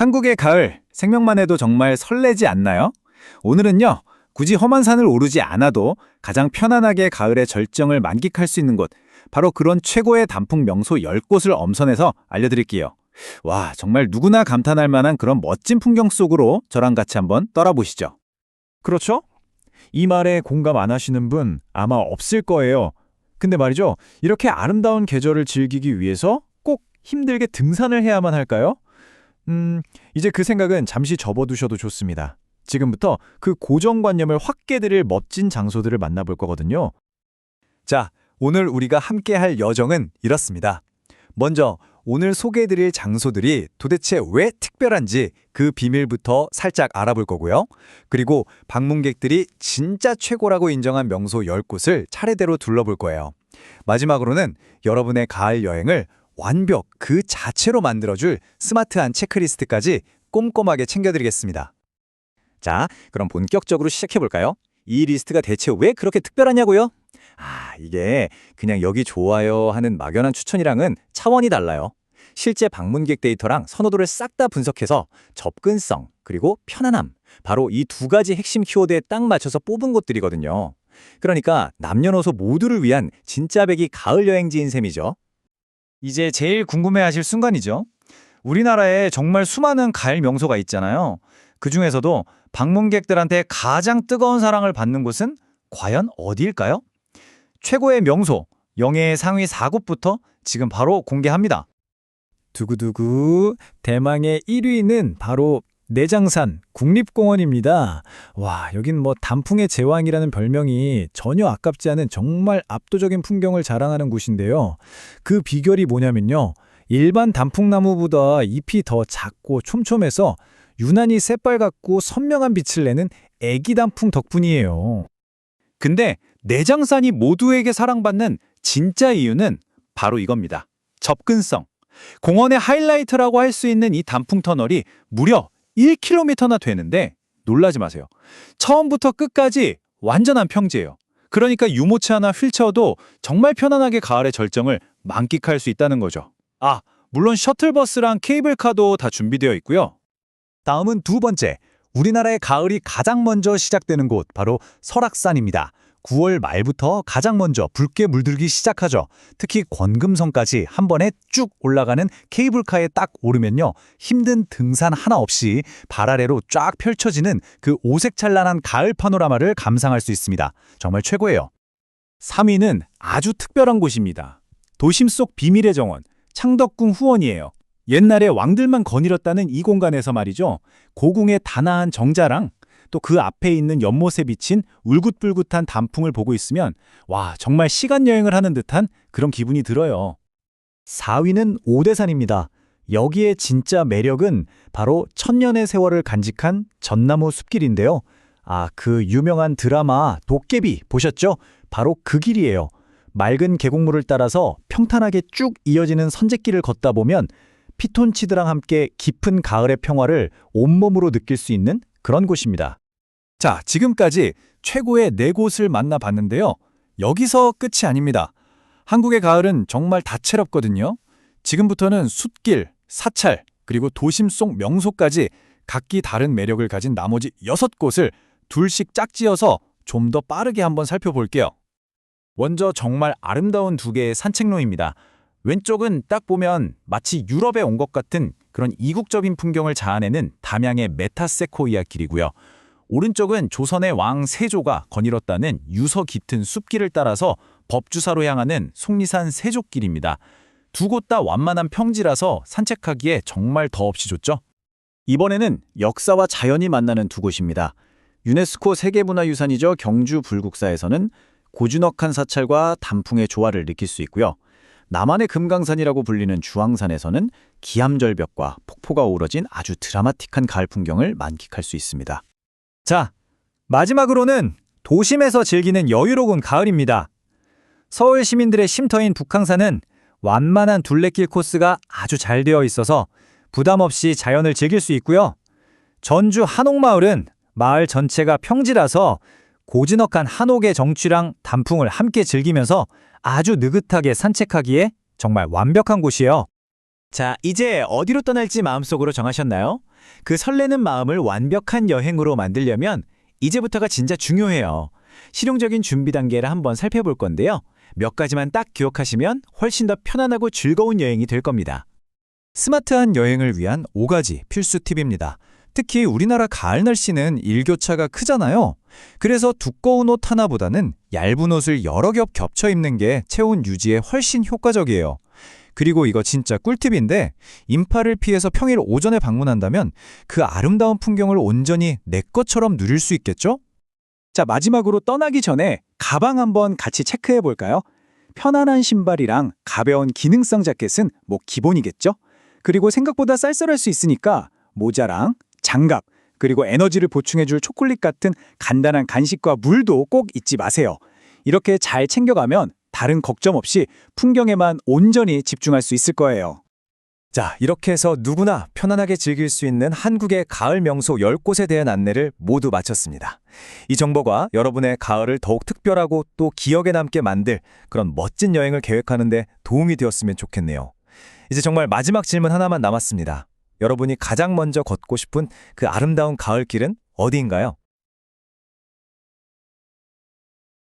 한국의 가을, 생명만 해도 정말 설레지 않나요? 오늘은요, 굳이 험한 산을 오르지 않아도 가장 편안하게 가을의 절정을 만끽할 수 있는 곳, 바로 그런 최고의 단풍 명소 10곳을 엄선해서 알려드릴게요. 와, 정말 누구나 감탄할 만한 그런 멋진 풍경 속으로 저랑 같이 한번 떠나보시죠. 그렇죠? 이 말에 공감 안 하시는 분 아마 없을 거예요. 근데 말이죠. 이렇게 아름다운 계절을 즐기기 위해서 꼭 힘들게 등산을 해야만 할까요? 음, 이제 그 생각은 잠시 접어두셔도 좋습니다. 지금부터 그 고정관념을 확 깨드릴 멋진 장소들을 만나볼 거거든요. 자, 오늘 우리가 함께 할 여정은 이렇습니다. 먼저 오늘 소개해드릴 장소들이 도대체 왜 특별한지 그 비밀부터 살짝 알아볼 거고요. 그리고 방문객들이 진짜 최고라고 인정한 명소 10곳을 차례대로 둘러볼 거예요. 마지막으로는 여러분의 가을 여행을 완벽 그 자체로 만들어줄 스마트한 체크리스트까지 꼼꼼하게 챙겨드리겠습니다. 자, 그럼 본격적으로 시작해볼까요? 이 리스트가 대체 왜 그렇게 특별하냐고요? 아, 이게 그냥 여기 좋아요 하는 막연한 추천이랑은 차원이 달라요. 실제 방문객 데이터랑 선호도를 싹 다 분석해서 접근성, 그리고 편안함, 바로 이 두 가지 핵심 키워드에 딱 맞춰서 뽑은 곳들이거든요. 그러니까 남녀노소 모두를 위한 진짜 백이 가을 여행지인 셈이죠. 이제 제일 궁금해하실 순간이죠. 우리나라에 정말 수많은 가을 명소가 있잖아요. 그 중에서도 방문객들한테 가장 뜨거운 사랑을 받는 곳은 과연 어디일까요? 최고의 명소, 영예의 상위 4곳부터 지금 바로 공개합니다. 두구두구, 대망의 1위는 바로 내장산 국립공원입니다. 와, 여긴 뭐 단풍의 제왕이라는 별명이 전혀 아깝지 않은 정말 압도적인 풍경을 자랑하는 곳인데요. 그 비결이 뭐냐면요. 일반 단풍나무보다 잎이 더 작고 촘촘해서 유난히 새빨갛고 선명한 빛을 내는 애기 단풍 덕분이에요. 근데 내장산이 모두에게 사랑받는 진짜 이유는 바로 이겁니다. 접근성. 공원의 하이라이트라고 할 수 있는 이 단풍 터널이 무려 1km나 되는데 놀라지 마세요. 처음부터 끝까지 완전한 평지예요. 그러니까 유모차 하나 휠체어도 정말 편안하게 가을의 절정을 만끽할 수 있다는 거죠. 아, 물론 셔틀버스랑 케이블카도 다 준비되어 있고요. 다음은 두 번째, 우리나라의 가을이 가장 먼저 시작되는 곳 바로 설악산입니다. 9월 말부터 가장 먼저 붉게 물들기 시작하죠. 특히 권금성까지 한 번에 쭉 올라가는 케이블카에 딱 오르면요. 힘든 등산 하나 없이 발 아래로 쫙 펼쳐지는 그 오색찬란한 가을 파노라마를 감상할 수 있습니다. 정말 최고예요. 3위는 아주 특별한 곳입니다. 도심 속 비밀의 정원, 창덕궁 후원이에요. 옛날에 왕들만 거닐었다는 이 공간에서 말이죠. 고궁의 단아한 정자랑 또 그 앞에 있는 연못에 비친 울긋불긋한 단풍을 보고 있으면 와 정말 시간 여행을 하는 듯한 그런 기분이 들어요. 4위는 오대산입니다. 여기에 진짜 매력은 바로 천년의 세월을 간직한 전나무 숲길인데요. 아, 그 유명한 드라마 도깨비 보셨죠? 바로 그 길이에요. 맑은 계곡물을 따라서 평탄하게 쭉 이어지는 선제길을 걷다 보면 피톤치드랑 함께 깊은 가을의 평화를 온몸으로 느낄 수 있는 그런 곳입니다. 자, 지금까지 최고의 네 곳을 만나봤는데요. 여기서 끝이 아닙니다. 한국의 가을은 정말 다채롭거든요. 지금부터는 숲길, 사찰, 그리고 도심 속 명소까지 각기 다른 매력을 가진 나머지 여섯 곳을 둘씩 짝지어서 좀 더 빠르게 한번 살펴볼게요. 먼저 정말 아름다운 두 개의 산책로입니다. 왼쪽은 딱 보면 마치 유럽에 온 것 같은 그런 이국적인 풍경을 자아내는 담양의 메타세코이아 길이고요. 오른쪽은 조선의 왕 세조가 거닐었다는 유서 깃튼 숲길을 따라서 법주사로 향하는 속리산 세족길입니다. 두 곳 다 완만한 평지라서 산책하기에 정말 더없이 좋죠. 이번에는 역사와 자연이 만나는 두 곳입니다. 유네스코 세계문화유산이죠. 경주 불국사에서는 고즈넉한 사찰과 단풍의 조화를 느낄 수 있고요. 남한의 금강산이라고 불리는 주황산에서는 기암절벽과 폭포가 어우러진 아주 드라마틱한 가을 풍경을 만끽할 수 있습니다. 자, 마지막으로는 도심에서 즐기는 여유로운 가을입니다. 서울 시민들의 쉼터인 북항산은 완만한 둘레길 코스가 아주 잘 되어 있어서 부담 없이 자연을 즐길 수 있고요. 전주 한옥마을은 마을 전체가 평지라서 고즈넉한 한옥의 정취랑 단풍을 함께 즐기면서 아주 느긋하게 산책하기에 정말 완벽한 곳이에요. 자, 이제 어디로 떠날지 마음속으로 정하셨나요? 그 설레는 마음을 완벽한 여행으로 만들려면 이제부터가 진짜 중요해요. 실용적인 준비 단계를 한번 살펴볼 건데요. 몇 가지만 딱 기억하시면 훨씬 더 편안하고 즐거운 여행이 될 겁니다. 스마트한 여행을 위한 5가지 필수 팁입니다. 특히 우리나라 가을 날씨는 일교차가 크잖아요. 그래서 두꺼운 옷 하나보다는 얇은 옷을 여러 겹 겹쳐 입는 게 체온 유지에 훨씬 효과적이에요. 그리고 이거 진짜 꿀팁인데 인파를 피해서 평일 오전에 방문한다면 그 아름다운 풍경을 온전히 내 것처럼 누릴 수 있겠죠? 자, 마지막으로 떠나기 전에 가방 한번 같이 체크해 볼까요? 편안한 신발이랑 가벼운 기능성 자켓은 뭐 기본이겠죠? 그리고 생각보다 쌀쌀할 수 있으니까 모자랑 장갑, 그리고 에너지를 보충해 줄 초콜릿 같은 간단한 간식과 물도 꼭 잊지 마세요. 이렇게 잘 챙겨가면 다른 걱정 없이 풍경에만 온전히 집중할 수 있을 거예요. 자, 이렇게 해서 누구나 편안하게 즐길 수 있는 한국의 가을 명소 10곳에 대한 안내를 모두 마쳤습니다. 이 정보가 여러분의 가을을 더욱 특별하고 또 기억에 남게 만들 그런 멋진 여행을 계획하는 데 도움이 되었으면 좋겠네요. 이제 정말 마지막 질문 하나만 남았습니다. 여러분이 가장 먼저 걷고 싶은 그 아름다운 가을 길은 어디인가요?